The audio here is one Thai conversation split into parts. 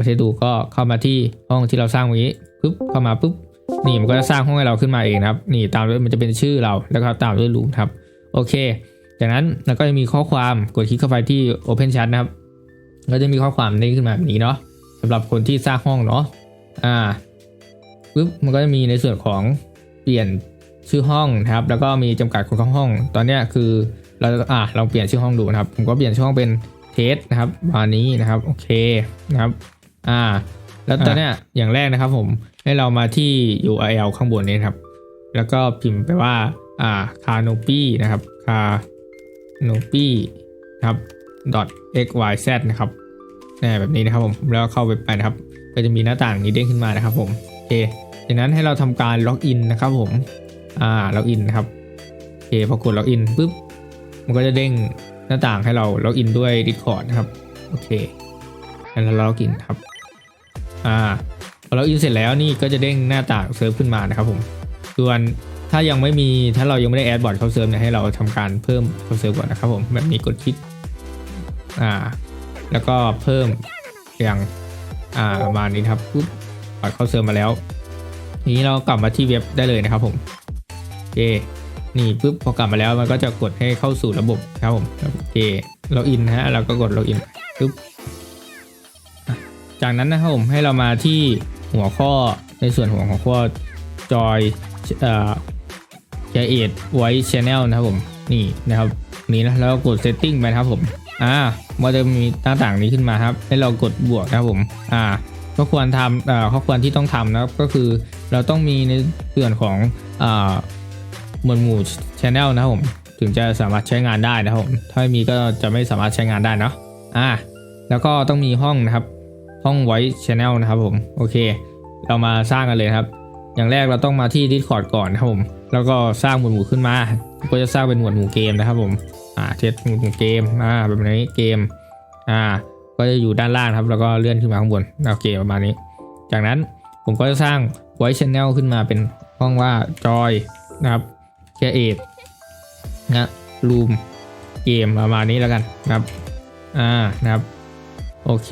มาเทสดูก็เข้ามาที่ห้องที่เราสร้างเมื่อกี้ปุ๊บเข้ามาปุ๊บนี่มันก็จะสร้างห้องให้เราขึ้นมาเองนะครับ นี่ตามด้วยมันจะเป็นชื่อเราแล้วก็ตามด้วยรูมครับโอเค จากนั้นเราก็จะมีข้อความกดคลิกเข้าไปที่ Open Chat นะครับก็จะมีข้อความนี้ขึ้นมาแบบนี้เนาะสำหรับคนที่สร้างห้องเนาะอ่าปุ๊บมันก็จะมีในส่วนของเปลี่ยนชื่อห้องนะครับ แล้วก็มีจำกัดคนเข้าห้อง ตอนเนี้ยคือเราอ่าลองเปลี่ยนชื่อห้องดูนะครับ ผมก็เปลี่ยนชื่อห้องเป็นเทสนะครับประมาณนี้นะครับโอเคนะครับ อ่า แล้วตอนเนี้ยอย่างแรกนะครับ ผมให้เรามาที่ URL ข้างบนนี้นะครับ แล้วก็พิมพ์ไปว่า อ่า canopy นะครับ canopy นะครับ .xyz นะครับแน่แบบนี้นะครับผมแล้วเข้าไปไปนะครับ ก็จะมีหน้าต่างนี้เด้งขึ้นมานะครับ ผมโอเคจากนั้นให้เราทำการล็อกอินนะครับผมอ่าล็อกอินนะครับโอเคพอกดล็อกอินปุ๊บมันก็จะเด้งหน้าต่างให้เราล็อกอินด้วย Discord นะครับโอเค แล้วเราล็อกอินครับ อ่าพอล็อกอินเสร็จแล้วนี่ก็จะเด้งหน้าต่างเซิร์ฟขึ้นมานะครับผม ส่วนถ้ายังไม่มีถ้าเรายังไม่ได้แอดบอร์ดเข้าเซิร์ฟเนี่ยให้เราทำการเพิ่มเข้าเซิร์ฟก่อนนะครับผมแบบนี้กดคลิกอ่า แล้วก็เพิ่มอย่างอ่าประมาณนี้ครับปุ๊บปล่อยเข้าเซิร์ฟมาแล้วทีนี้เรากลับมาที่เว็บได้เลยนะครับผมโอเคนี่ปุ๊บพอกลับมาแล้วมันก็จะกดให้เข้าสู่ระบบครับผมโอเคเราอินนะฮะเราก็กดเราอินปุ๊บ จากนั้นนะครับผมให้เรามาที่หัวข้อในส่วนหัวของข้อจอยเอ่อ create voice channel นะครับผมนี่นะครับนี้นะแล้วกด setting ไปนะครับผมอ่ามันจะมีหน้าต่างนี้ขึ้นมาครับ ให้เรากดบวกนะครับผมอ่าก็ควรทำอ่อข้อควรที่ต้องทำนะครับก็คือเราต้องมีในส่วนของอ่าหมวดหมู่ channel นะครับผมถึงจะสามารถใช้งานได้นะครับผมถ้าไม่มีก็จะไม่สามารถใช้งานได้เนาะอ่าแล้วก็ต้องมีห้องนะครับ ห้อง voice channel นะครับผมโอเค เรามาสร้างกันเลยครับ อย่างแรกเราต้องมาที่ Discord ก่อนนะครับผม แล้วก็สร้างหมวดหมู่ขึ้นมา ก็จะสร้างเป็นหมวดหมู่เกมนะครับผมอ่าเทสหมวดหมู่เกมอ่าแบบนี้เกมอ่าก็จะอยู่ด้านล่างครับ แล้วก็เลื่อนขึ้นมาข้างบนโอเคประมาณนี้ จากนั้นผมก็จะสร้าง voice channel ขึ้นมาเป็นห้องว่า joy นะครับ create นะ room เกมประมาณนี้แล้วกันนะครับอ่านะครับโอเค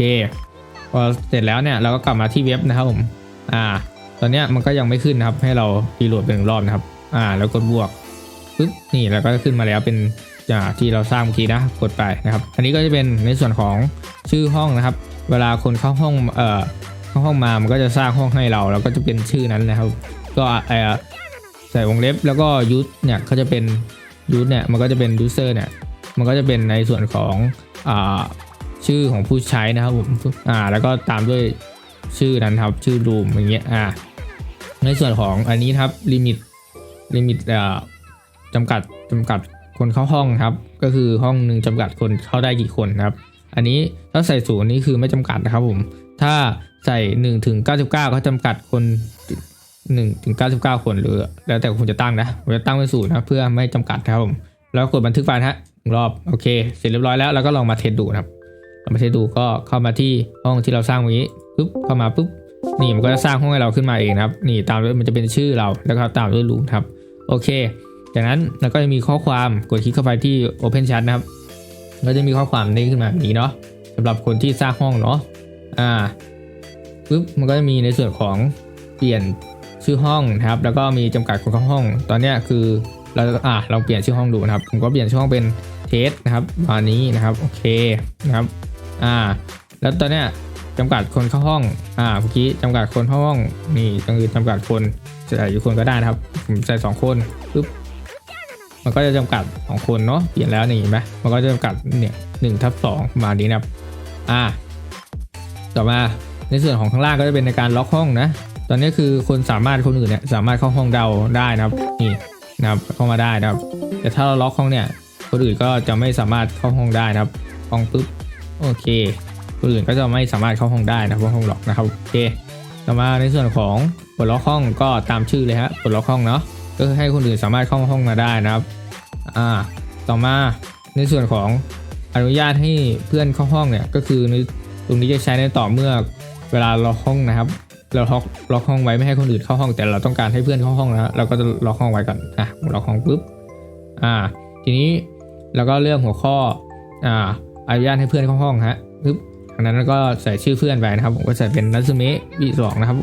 พอเสร็จแล้วเนี่ยเราก็กลับมาที่เว็บนะครับผมอ่า ตอนเนี้ยมันก็ยังไม่ขึ้นนะครับ ให้เรารีโหลดเป็นหนึ่งรอบนะครับ อ่า แล้วกดบวกปึ๊บนี่แล้วก็ขึ้นมาแล้วเป็นอ่าที่เราสร้างเมื่อกี้นะกดไปนะครับ อันนี้ก็จะเป็นในส่วนของชื่อห้องนะครับ เวลาคนเข้าห้องเอ่อเข้าห้องมามันก็จะสร้างห้องให้เรา แล้วก็จะเป็นชื่อนั้นนะครับ ก็เอ่อใส่วงเล็บแล้วก็ยูทเนี่ยเขาจะเป็นยูทเนี่ยมันก็จะเป็นยูเซอร์เนี่ยมันก็จะเป็นในส่วนของอ่า ชื่อของผู้ใช้นะครับผมอ่า แล้วก็ตามด้วยชื่อนั้นครับ ชื่อรูมอย่างเงี้ยอ่าในส่วนของอันนี้ครับลิมิตลิมิตเอ่อจำกัดจำกัดคนเข้าห้องครับ ก็คือห้องหนึ่งจำกัดคนเข้าได้กี่คนครับ อันนี้ถ้าใส่ศูนย์นี่คือไม่จำกัดนะครับผม ถ้าใส่1ถึง99 ก็จำกัดคน1ถึง99 คนหรือ แล้วแต่คุณจะตั้งนะผมจะตั้งเป็นศูนย์นะเพื่อไม่จำกัดครับผม แล้วกดบันทึกไปนะฮะรอบโอเค เสร็จเรียบร้อยแล้วเราก็ลองมาเทสดูนะครับ เรามาเทสดูก็เข้ามาที่ห้องที่เราสร้างเมื่อกี้ปุ๊บเข้ามาปุ๊บนี่มันก็จะสร้างห้องให้เราขึ้นมาเองนะครับ นี่ตามด้วยมันจะเป็นชื่อเราแล้วก็ตามด้วยรูมครับโอเค จากนั้นเราก็จะมีข้อความกดคลิกเข้าไปที่ Open Chat นะครับก็จะมีข้อความนี้ขึ้นมาแบบนี้เนาะสำหรับคนที่สร้างห้องเนาะอ่าปุ๊บมันก็จะมีในส่วนของเปลี่ยนชื่อห้องนะครับ แล้วก็มีจำกัดคนเข้าห้อง ตอนนี้คือเราอ่าลองเปลี่ยนชื่อห้องดูนะครับ ผมก็เปลี่ยนชื่อห้องเป็นเทสนะครับประมานี้นะครับโอเคนะครับ อ่า แล้วตอนเนี้ยจำกัดคนเข้าห้อง อ่า เมื่อกี้จำกัดคนเข้าห้อง นี่ต้องคือจำกัดคนใส่อยู่คนก็ได้นะครับ ผมใส่สองคนปุ๊บ มันก็จะจำกัดสองคนเนาะ เปลี่ยนแล้วนี่เห็นไหมมันก็จะจำกัดเนี่ยหนึ่งทับสองประมาณนี้นะครับ อ่า ต่อมาในส่วนของข้างล่างก็จะเป็นในการล็อกห้องนะ ตอนนี้คือคนสามารถคนอื่นเนี่ยสามารถเข้าห้องเดาได้นะครับ นี่นะครับเข้ามาได้นะครับ แต่ถ้าเราล็อกห้องเนี่ย คนอื่นก็จะไม่สามารถเข้าห้องได้นะครับ ห้องปุ๊บ โอเคคนอื่นก็จะไม่สามารถเข้าห้องได้นะเพราะห้องล็อกนะครับโอเคต่อมาในส่วนของปลดล็อกห้องก็ตามชื่อเลยฮะปลดล็อกห้องเนาะก็คือให้คนอื่นสามารถเข้าห้องมาได้นะครับอ่าต่อมาในส่วนของอนุญาตให้เพื่อนเข้าห้องเนี่ยก็คือตรงนี้จะใช้ในต่อเมื่อเวลาล็อกห้องนะครับ เราล็อกล็อกห้องไว้ไม่ให้คนอื่นเข้าห้อง แต่เราต้องการให้เพื่อนเข้าห้องนะเราก็จะล็อกห้องไว้ก่อนอะล็อกห้องปุ๊บอ่า ทีนี้เราก็เลือกหัวข้ออ่า อนุญาตให้เพื่อนเข้าห้องฮะปึ๊บจากนั้นก็ใส่ชื่อเพื่อนไปนะครับ ผมก็ใส่เป็นนัตสึเมะ V2 นะครับ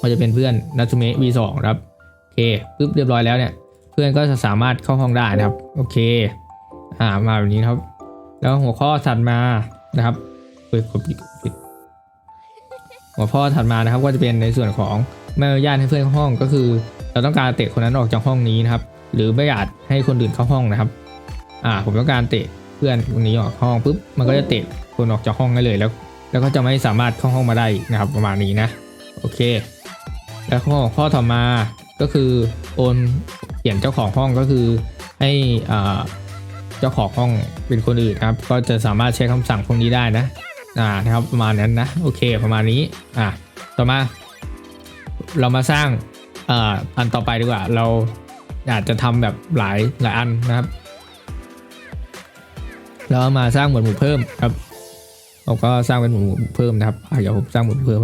ก็จะเป็นเพื่อนนัตสึเมะ V2 นะครับโอเคปึ๊บเรียบร้อยแล้วเนี่ย เพื่อนก็จะสามารถเข้าห้องได้นะครับ โอเคอ่ามาแบบนี้ครับ แล้วหัวข้อถัดมานะครับเปิดกดปิดหัวข้อถัดมานะครับก็จะเป็นในส่วนของไม่อนุญาตให้เพื่อนเข้าห้องก็คือ เราต้องการเตะคนนั้นออกจากห้องนี้นะครับ หรือไม่อยากให้คนอื่นเข้าห้องนะครับ อ่า ผมต้องการเตะ เพื่อนคนนี้ออกห้องปุ๊บมันก็จะเตะคนออกจากห้องได้เลยแล้ว แล้วก็จะไม่สามารถเข้าห้องมาได้นะครับประมาณนี้นะโอเค แล้วข้อข้อต่อมาก็คือโอนเปลี่ยนเจ้าของห้องก็คือให้อ่าเจ้าของห้องเป็นคนอื่นครับ ก็จะสามารถใช้คำสั่งพวกนี้ได้นะอ่านะครับประมาณนั้นนะโอเคประมาณนี้อ่าต่อมา เรามาสร้างอ่าอันต่อไปดีกว่า เราอาจจะทำแบบหลายหลายอันนะครับ แล้วมาสร้างหมวดหมู่เพิ่มครับเราก็สร้างเป็นหมวดหมู่เพิ่มนะครับอ่าเดี๋ยวผมสร้างหมวดเพิ่ม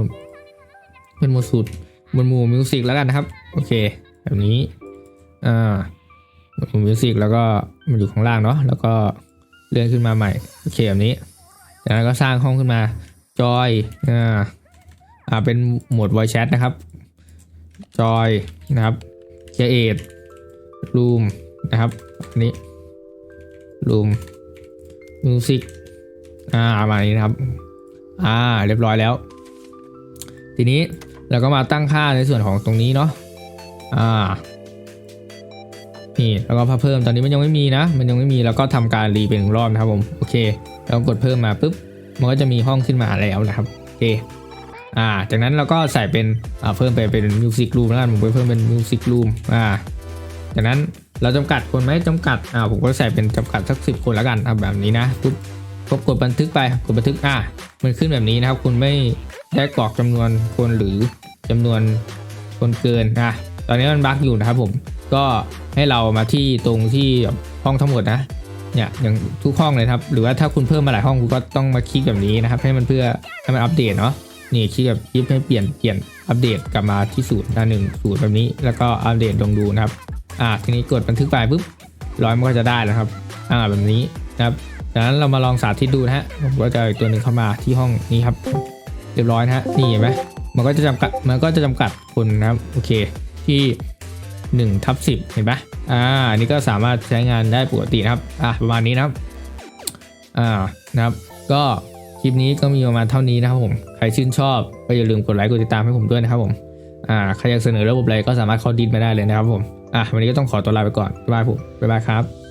เป็นหมวดสูตรหมวดหมู่มิวสิกแล้วกันนะครับ โอเค แบบนี้อ่าหมวดหมู่มิวสิกแล้วก็มันอยู่ข้างล่างเนาะแล้วก็เลื่อนขึ้นมาใหม่โอเคแบบนี้จากนั้นก็สร้างห้องขึ้นมาจอยอ่าอ่าเป็นหมวด voice chat นะครับจอยนะครับ create room นะครับอันนี้ room music อ่ามานี้นะครับ อ่า เรียบร้อยแล้ว ทีนี้เราก็มาตั้งค่าในส่วนของตรงนี้เนาะอ่านี่แล้วก็เพิ่มตอนนี้มันยังไม่มีนะ มันยังไม่มีแล้วก็ทำการรีเป็นหนึ่งรอบนะครับผมโอเคแล้วกดเพิ่มมาปุ๊บมันก็จะมีห้องขึ้นมาแล้วนะครับโอเคอ่าจากนั้นเราก็ใส่เป็นอ่าเพิ่มไปเป็นมิวสิกรูมแล้วกันผมไปเพิ่มเป็นมิวสิกรูมอ่าจากนั้น เราจำกัดคนไหมจำกัดอ่าผมก็ใส่เป็นจำกัดสักสิบคนแล้วกันเอาแบบนี้นะปุ๊บก็กดบันทึกไปกดบันทึกอ่ามันขึ้นแบบนี้นะครับ คุณไม่ได้กรอกจำนวนคนหรือจำนวนคนเกินอะตอนนี้มันบั๊กอยู่นะครับผมก็ให้เรามาที่ตรงที่ห้องทั้งหมดนะเนี่ยอย่างทุกห้องเลยครับ หรือว่าถ้าคุณเพิ่มมาหลายห้องคุณก็ต้องมาคลิกแบบนี้นะครับ ให้มันเพื่อให้มันอัปเดตเนาะนี่คลิกแบบยิบให้เปลี่ยนเปลี่ยนอัปเดตกลับมาที่ศูนย์หน้าหนึ่งศูนย์แบบนี้ แล้วก็อัปเดตลองดูนะครับ อ่าทีนี้กดบันทึกไปปุ๊บร้อยมันก็จะได้แล้วครับ อ่าแบบนี้นะครับจากนั้นเรามาลองสาธิตดูนะฮะผมก็จะเอาอีกตัวหนึ่งเข้ามาที่ห้องนี้ครับ เรียบร้อยนะฮะนี่เห็นไหมมันก็จะจำกัดมันก็จะจำกัดคนนะครับโอเคที่1ทับ10เห็นปะอ่าอันนี้ก็สามารถใช้งานได้ปกตินะครับอ่าประมาณนี้นะครับอ่านะครับ ก็คลิปนี้ก็มีประมาณเท่านี้นะครับผมใครชื่นชอบก็อย่าลืมกดไลค์กดติดตามให้ผมด้วยนะครับผมอ่าใครอยากเสนอระบบอะไรก็สามารถคอดินมาได้เลยนะครับผม อะวันนี้ก็ต้องขอตัวลาไปก่อนบ๊ายบายผมบ๊ายบายครับ